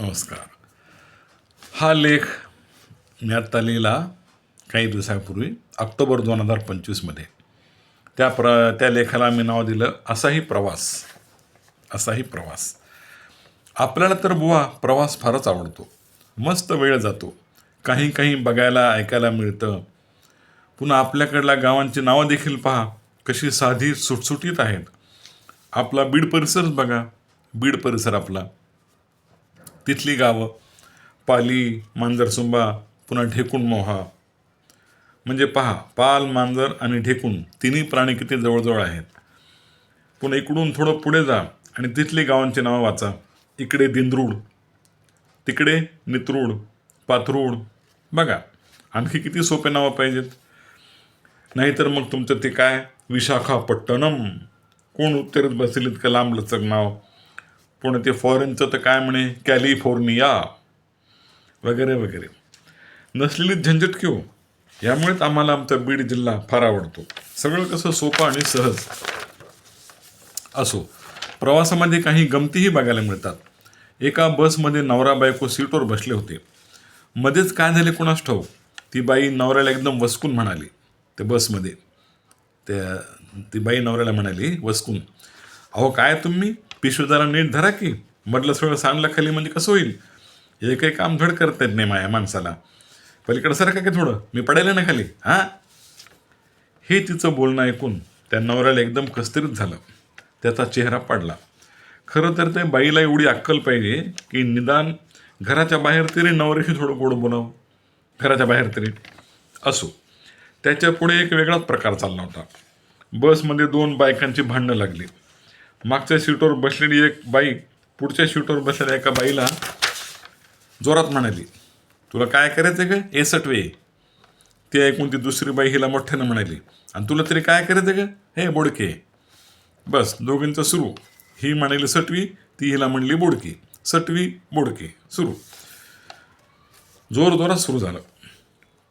नमस्कार. हा लेख मी आत्ता लिहिला काही दिवसापूर्वी ऑक्टोबर दोन हजार पंचवीसमध्ये त्या प्र त्या लेखाला मी नाव दिलं असाही प्रवास. असाही प्रवास. आपल्याला तर बुवा प्रवास फारच आवडतो. मस्त वेळ जातो. काही काही बघायला ऐकायला मिळतं. पुन्हा आपल्याकडल्या गावांची नावं देखील पहा. कशी साधी सुटसुटीत आहेत. आपला बीड परिसरच बघा. बीड परिसर आपला. तिथली गावं. पाली मांजरसुंबा पुन्हा ढेकूण मोहा. म्हणजे पहा पाल मांजर आणि ढेकूण तिन्ही प्राणी किती जवळजवळ आहेत. पुन्हा इकडून थोडं पुढे जा आणि तिथली गावांची नावं वाचा. इकडे दिंद्रूड तिकडे नित्रूड पाथरूड. बघा आणखी किती सोपे नावं पाहिजेत. नाहीतर मग तुमचं ते काय? विशाखापट्टणम. कोण उत्तरेत बसेल इतकं लांब लचक नाव? पण ते फॉरेनचं तर काय म्हणे? कॅलिफोर्निया वगैरे वगैरे. नसलेली झंझट क्यों? यामुळेच आम्हाला आमचा बीड जिल्हा फार आवडतो. सगळं कसं सोपं आणि सहज. असो प्रवासामध्ये काही गमतीही बघायला मिळतात. एका बसमध्ये नवरा बायको सीटवर बसले होते. मध्येच काय झाले कोणास ठाऊ ती बाई नवऱ्याला एकदम वसकून म्हणाली. त्या बसमध्ये त्या ती बाई नवऱ्याला म्हणाली वसकून. अहो काय तुम्ही? पिशवी जरा नीट धरा की. म्हटलं सगळं सांडलं खाली म्हणजे कसं होईल? हे काही काम धड करता येत नाही माझ्या माणसाला. पलीकडं सारखं काय थोडं. मी पडायला ना खाली. हां? हे तिचं बोलणं ऐकून त्या नवऱ्याला एकदम कस्तरीत झालं. त्याचा चेहरा पडला. खरं तर ते बाईला एवढी अक्कल पाहिजे की निदान घराच्या बाहेर तरी नवऱ्याशी थोडं गोड बोलावं. घराच्या बाहेर तरी. असो. त्याच्या पुढे एक वेगळाच प्रकार चालला होता. बसमध्ये दोन बायकांची भांडणं लागली. मागच्या सीटवर बसलेली एक बाई पुढच्या सीटवर बसलेल्या एका बाईला जोरात म्हणाली तुला काय करायचं का एसटवे सटवे. ते ऐकून ती दुसरी बाई हिला मोठ्यानं म्हणाली आणि तुला तरी काय करायचं का हे बोडके. बस दोघींचं सुरू. ही म्हणाली सटवी ती हिला म्हणली बोडकी. सटवी बोडकी. सुरू. जोर जोरात सुरू झालं.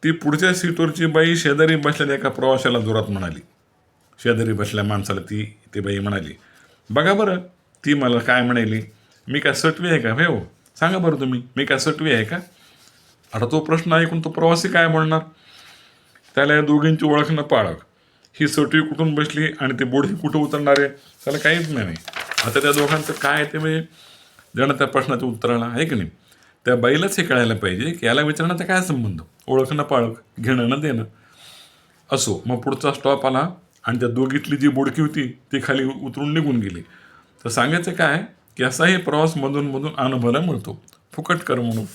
ती पुढच्या सीटवरची बाई शेजारी बसलेल्या एका प्रवाशाला जोरात म्हणाली. शेजारी बसल्या माणसाला ती ती बाई म्हणाली बघा बरं ती मला काय म्हणाली? मी काय सटवी आहे का? हे हो सांगा बरं तुम्ही मी काय सटवी आहे का? आता तो प्रश्न ऐकून तो प्रवासी काय म्हणणार? त्याला या दोघींची ओळख न पाळक ही सटवी कुठून बसली आणि ते बोडही कुठं उतरणार आहे? त्याला काहीच नाही. आता त्या दोघांचं काय ते म्हणजे जण त्या प्रश्नाचं उत्तर आला आहे की नाही? त्या बाईलाच हे कळायला पाहिजे की याला विचारण्याचा काय संबंध? ओळख न पाळक घेणं न देणं. असो मग पुढचा स्टॉप आला. आणि त्या दोघीतली जी बोडकी होती ती खाली उतरून निघून गेली. तर सांगायचं काय की असाही प्रवास मधून मधून अनुभवायला मिळतो. फुकट करमणूक.